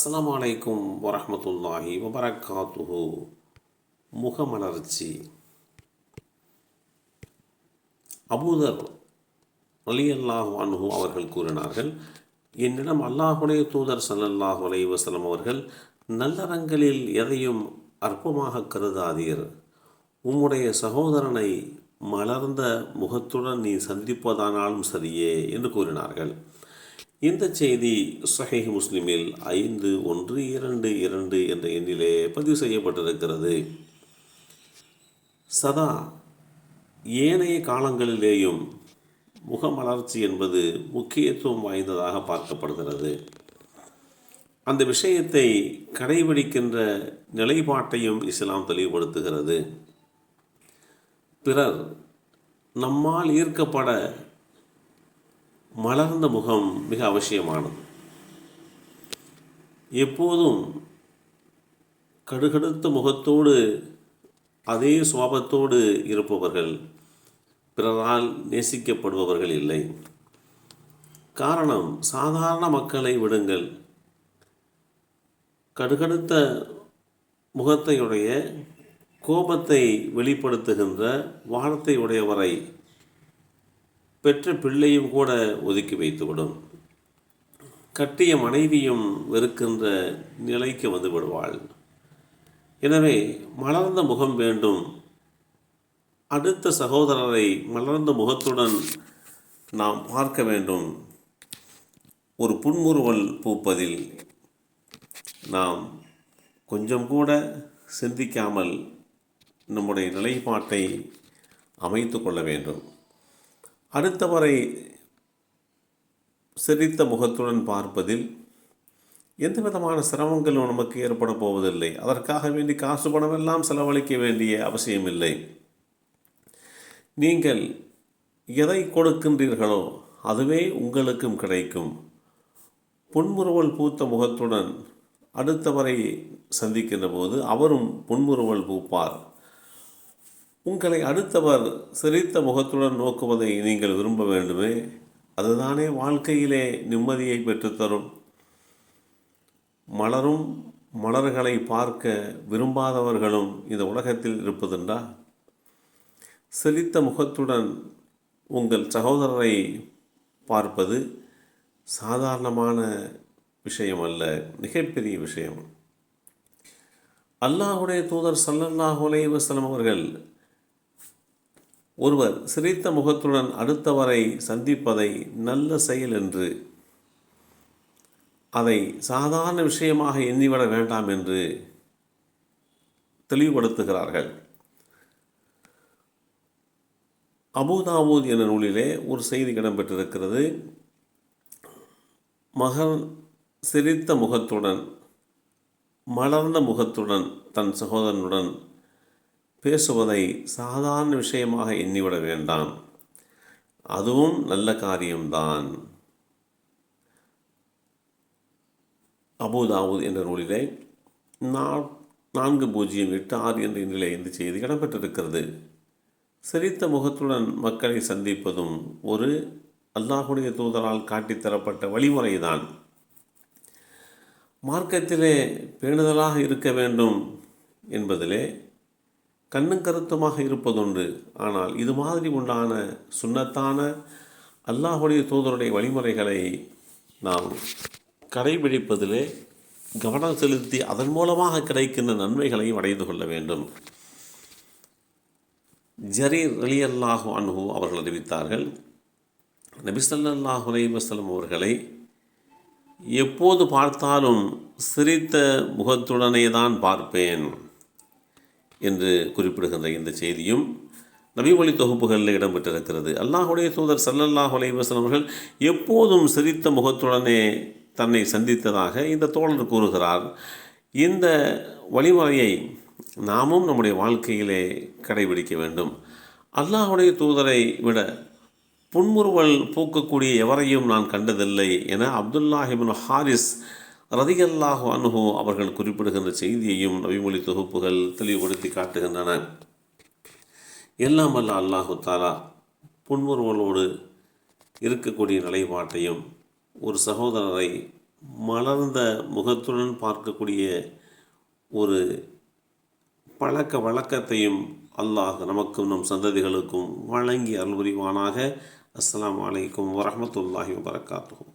அஸ்லாம் அலைக்கும் வரமத்துல்லாஹி வபரகாத்துஹு முகமலர்ச்சி. அபூதர் அலியல்லாஹு அன்ஹு அவர்கள் கூறினார்கள் என்னிடம் அல்லாஹுடைய தூதர் சல்லல்லாஹு அலைஹி வசலம் அவர்கள் நல்லறங்களில் எதையும் அற்பமாக கருதாதீர். உம்முடைய சகோதரனை மலர்ந்த முகத்துடன் நீ சந்திப்பதானாலும் சரியே என்று கூறினார்கள். இந்த செய்தி சஹீஹ் முஸ்லிமில் ஐந்து ஒன்று இரண்டு இரண்டு என்ற எண்ணிலே பதிவு செய்யப்பட்டிருக்கிறது. சதா ஏனைய காலங்களிலேயும் முகமலர்ச்சி என்பது முக்கியத்துவம் வாய்ந்ததாக பார்க்கப்படுகிறது. அந்த விஷயத்தை கடைபிடிக்கின்ற நிலைப்பாட்டையும் இஸ்லாம் தெளிவுபடுத்துகிறது. பிறர் நம்மால் ஈர்க்கப்பட மலர்ந்த முகம் மிக அவசியமானது. எப்போதும் கடுகடுத்த முகத்தோடு அதே சுவாபத்தோடு இருப்பவர்கள் பிறரால் நேசிக்கப்படுபவர்கள் இல்லை. காரணம் சாதாரண மக்களை விடுங்கள். கடுகடுத்த முகத்தையுடைய கோபத்தை வெளிப்படுத்துகின்ற வானத்தை உடையவரை பெற்ற பிள்ளையும் கூட ஒதுக்கி வைத்துவிடும். கட்டிய மனைவியும் வெறுக்கின்ற நிலைக்கு வந்து விடுவாள் எனவே மலர்ந்த முகம் வேண்டும். அடுத்த சகோதரரை மலர்ந்த முகத்துடன் நாம் பார்க்க வேண்டும். ஒரு புன்முறுவல் பூப்பதில் நாம் கொஞ்சம் கூட சிந்திக்காமல் நம்முடைய நிலைப்பாட்டை அமைத்து கொள்ள வேண்டும். அடுத்தவரை சிரித்த முகத்துடன் பார்ப்பதில் எந்த விதமான சிரமங்களும் நமக்கு ஏற்பட போவதில்லை. அதற்காக வேண்டி காசு பணமெல்லாம் செலவழிக்க வேண்டிய அவசியமில்லை நீங்கள் எதை கொடுக்கின்றீர்களோ அதுவே உங்களுக்கும் கிடைக்கும். புன்முறுவல் பூத்த முகத்துடன் அடுத்தவரை சந்திக்கின்ற போது அவரும் புன்முறுவல் பூப்பார். உங்களை அடுத்தவர் சிரித்த முகத்துடன் நோக்குவதை நீங்கள் விரும்ப வேண்டுமே. அதுதானே வாழ்க்கையிலே நிம்மதியை பெற்றுத்தரும். மலரும் மலர்களை பார்க்க விரும்பாதவர்களும் இந்த உலகத்தில் இருப்பதுண்டா? சிரித்த முகத்துடன் உங்கள் சகோதரரை பார்ப்பது சாதாரணமான விஷயம் அல்ல மிகப்பெரிய விஷயம். அல்லாஹுடைய தூதர் சல்லல்லாஹுலே வசலம் அவர்கள் ஒருவர் சிரித்த முகத்துடன் அடுத்தவரை சந்திப்பதை நல்ல செயல் என்று அதை சாதாரண விஷயமாக எண்ணிவிட வேண்டாம் என்று தெளிவுபடுத்துகிறார்கள். அபுதாவூத் என்ற நூலிலே ஒரு செய்தி இடம்பெற்றிருக்கிறது. மகன் சிரித்த முகத்துடன் மலர்ந்த முகத்துடன் தன் சகோதரனுடன் பேசுவதை சாதாரண விஷயமாக எண்ணிவிட வேண்டாம். அதுவும் நல்ல காரியம்தான். அபுதாவுத் என்ற நூலிலே நா நான்கு பூஜ்ஜியம் எட்டு ஆறு என்ற எண்ணிலே இந்த செய்தி இடம்பெற்றிருக்கிறது. சிரித்த முகத்துடன் மக்களை சந்திப்பதும் ஒரு அல்லாஹுடைய தூதரால் காட்டித்தரப்பட்ட வழிமுறைதான். மார்க்கத்திலே பேணுதலாக இருக்க வேண்டும் என்பதிலே கண்ணும் கருத்துமாக இருப்பதுண்டு. ஆனால் இது மாதிரி உண்டான சுண்ணத்தான அல்லாஹுடைய தூதருடைய வழிமுறைகளை நாம் கடைபிடிப்பதிலே கவனம் செலுத்தி அதன் மூலமாக கிடைக்கின்ற நன்மைகளையும் அடைந்து கொள்ள வேண்டும். ஜரீர் அலி அல்லாஹு அன்ஹு அவர்கள் அறிவித்தார்கள் நபிசல்லாஹு அலைவசலம் அவர்களை எப்போது பார்த்தாலும் சிரித்த முகத்துடனே தான் பார்ப்பேன். என்று குறிப்பிடுகின்ற இந்த செய்தியும் நபிமொழி தொகுப்புகளில் இடம்பெற்றிருக்கிறது. அல்லாஹுடைய தூதர் சல்லல்லாஹ் அலைவசலம் அவர்கள் எப்போதும் சிரித்த முகத்துடனே தன்னை சந்தித்ததாக இந்த தோழர் கூறுகிறார். இந்த வழிமுறையை நாமும் நம்முடைய வாழ்க்கையிலே கடைபிடிக்க வேண்டும். அல்லாஹுடைய தூதரை விட புன்முறுவல் பூக்கக்கூடிய எவரையும் நான் கண்டதில்லை என அப்துல்லாஹிபின் ஹாரிஸ் ரதிகல்லாஹு அனுகோ அவர்கள் குறிப்பிடுகின்ற செய்தியையும் நபிமொழி தொகுப்புகள் தெளிவுபடுத்தி காட்டுகின்றன. எல்லாம் அல்ல அல்லாஹு தாலா புன்முறுவலோடு இருக்கக்கூடிய நிலைப்பாட்டையும் ஒரு சகோதரரை மலர்ந்த முகத்துடன் பார்க்கக்கூடிய ஒரு பழக்க வழக்கத்தையும் அல்லாஹ் நமக்கும் நம் சந்ததிகளுக்கும் வழங்கி அருள்புரிவானாக. அஸ்லாம் அலைக்கும் வரமத்துல்லாஹி வபரகாத்துஹு.